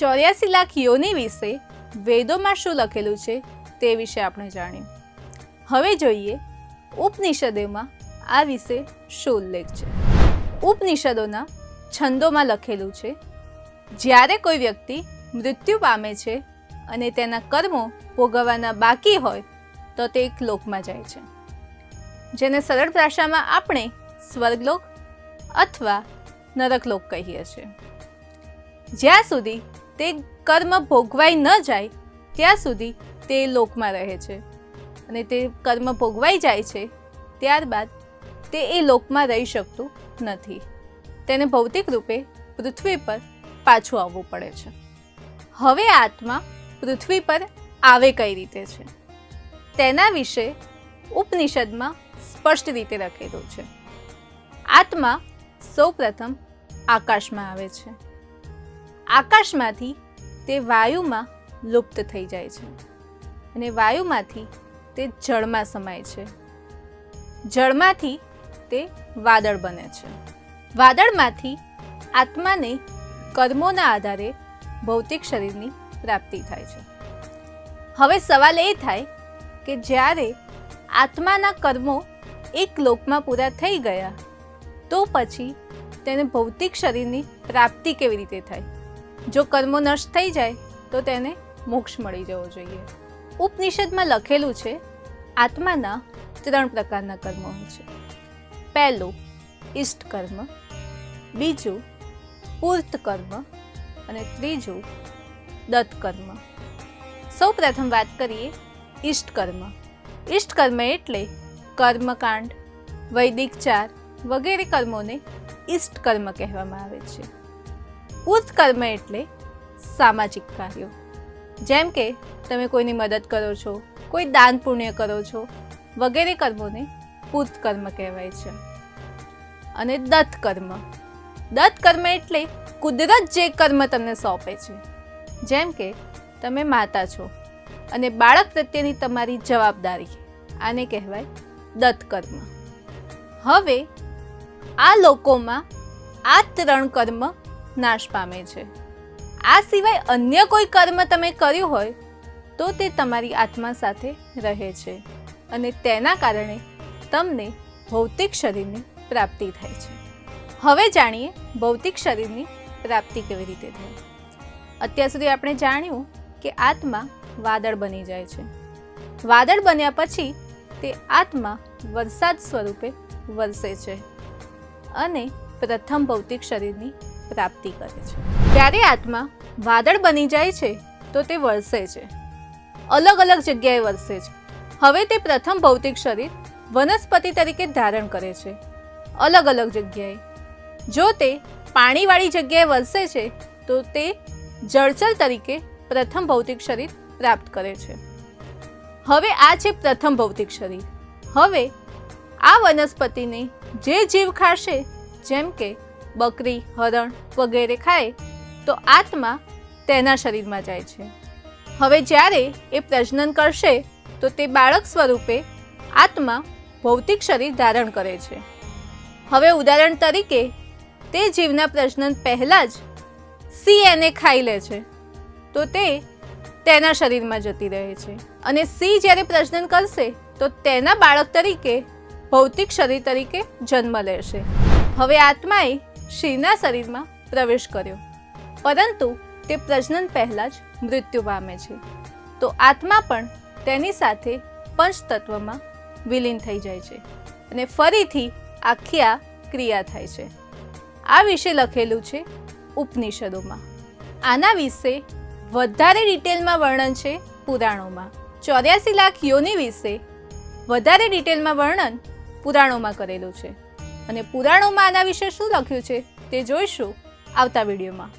ચોર્યાસી લાખ યોની વિશે વેદોમાં શું લખેલું છે તે વિશે આપણે જાણ્યું હવે જોઈએ ઉપનિષદોમાં આ વિશે શું ઉલ્લેખ છે. ઉપનિષદોના છંદોમાં લખેલું છે, જ્યારે કોઈ વ્યક્તિ મૃત્યુ પામે છે અને તેના કર્મો ભોગવવાના બાકી હોય, તો તે એક લોકમાં જાય છે. જેને સરળ ભાષામાં આપણે સ્વર્ગલોક અથવા નરકલોક કહીએ છીએ. જ્યાં સુધી તે કર્મ ભોગવાઈ ન જાય, ત્યાં સુધી તે લોકમાં રહે છે. અને તે કર્મ ભોગવાઈ જાય છે, ત્યારબાદ તે એ લોકમાં રહી શકતું નથી. તેને ભૌતિક રૂપે પૃથ્વી પર પાછું આવવું પડે છે. હવે આત્મા પૃથ્વી પર આવે કઈ રીતે છે? તેના વિશે ઉપનિષદમાં સ્પષ્ટ રીતે લખેલું છે. આત્મા સૌપ્રથમ આકાશમાં આવે છે. આકાશમાંથી તે વાયુમાં લુપ્ત થઈ જાય છે. અને વાયુમાંથી તે જળમાં સમાય છે. જળમાંથી તે વાદળ બને છે. વાદળમાંથી આત્માને કર્મોના આધારે ભૌતિક શરીરની પ્રાપ્તિ થાય છે. હવે સવાલ એ થાય કે જ્યારે આત્માના કર્મો એક લોકમાં પૂરા થઈ ગયા, તો પછી તેને ભૌતિક શરીરની પ્રાપ્તિ કેવી રીતે થાય? જો કર્મો નષ્ટ થઈ જાય, તો તેને મોક્ષ મળી જવો જોઈએ. ઉપનિષદમાં લખેલું છે, આત્માના ત્રણ પ્રકારના કર્મો હોય છે. પહેલું ઇષ્ટ કર્મ, બીજું, પૂર્ત કર્મ અને ત્રીજું, દત્ત કર્મ. સૌ પ્રથમ વાત કરીએ ઇષ્ટ કર્મ. ઇષ્ટ કર્મ એટલે કર્મકાંડ, વૈદિક ચાર વગેરે કર્મોને ઇષ્ટ કર્મ કહેવામાં આવે છે. પૂર્ત એટલે સામાજિક કાર્યો. જેમ કે, તમે કોઈની મદદ કરો છો, કોઈ દાન પુણ્ય કરો છો, વગેરે કર્મોને પૂતકર્મ કહેવાય છે. અને દત્ત કર્મ દત્ત કર્મ એટલે કુદરત જે કર્મ તમને સોંપે છે. જેમ કે, તમે માતા છો અને બાળક પ્રત્યેની તમારી જવાબદારી, આને કહેવાય દત્ત કર્મ હવે, આ લોકોમાં આ ત્રણ કર્મ નાશ પામે છે. આ સિવાય અન્ય કોઈ કર્મ તમે કર્યું હોય, તો તે તમારી આત્મા સાથે રહે છે અને તેના કારણે તમને ભૌતિક શરીરની પ્રાપ્તિ થાય છે. હવે જાણીએ ભૌતિક શરીરની પ્રાપ્તિ કેવી રીતે થાય. અત્યાર સુધી આપણે જાણ્યું કે આત્મા વાદળ બની જાય છે. વાદળ બન્યા પછી તે આત્મા વરસાદ સ્વરૂપે વરસે છે અને પ્રથમ ભૌતિક શરીરની પ્રાપ્તિ કરે છે. ત્યારે આત્મા વાદળ બની જાય છે તો તે વરસે છે. અલગ અલગ જગ્યાએ વરસે છે. હવે તે પ્રથમ ભૌતિક શરીર વનસ્પતિ તરીકે ધારણ કરે છે. અલગ અલગ જગ્યાએ. જો તે પાણીવાળી જગ્યાએ વરસે છે, તો તે જળચર તરીકે પ્રથમ ભૌતિક શરીર પ્રાપ્ત કરે છે. હવે આ છે પ્રથમ ભૌતિક શરીર. હવે આ વનસ્પતિને જે જીવ ખાશે, જેમ કે બકરી, હરણ વગેરે ખાય, તો આત્મા તેના શરીરમાં જાય છે. હવે જ્યારે એ પ્રજનન કરશે, તો તે બાળક સ્વરૂપે આત્મા ભૌતિક શરીર ધારણ કરે છે. હવે ઉદાહરણ તરીકે, તે જીવના પ્રજનન પહેલાં જ સી એને ખાઈ લે છે, તો તે તેના શરીરમાં જતી રહે છે. અને સી જ્યારે પ્રજનન કરશે, તો તેના બાળક તરીકે ભૌતિક શરીર તરીકે જન્મ લેશે. હવે આત્માએ શિવના શરીરમાં પ્રવેશ કર્યો. પરંતુ તે પ્રજનન પહેલાં જ મૃત્યુ પામે છે. તો આત્મા પણ તેની સાથે પંચતત્વમાં વિલીન થઈ જાય છે અને ફરીથી આખી આ ક્રિયા થાય છે. આ વિશે લખેલું છે ઉપનિષદોમાં. આના વિશે વધારે ડિટેલમાં વર્ણન છે પુરાણોમાં. ચોર્યાસી લાખ યોની વિશે વધારે ડિટેલમાં વર્ણન પુરાણોમાં કરેલું છે. અને પુરાણોમાં આના વિશે શું લખ્યું છે તે જોઈશું આવતા વિડીયોમાં.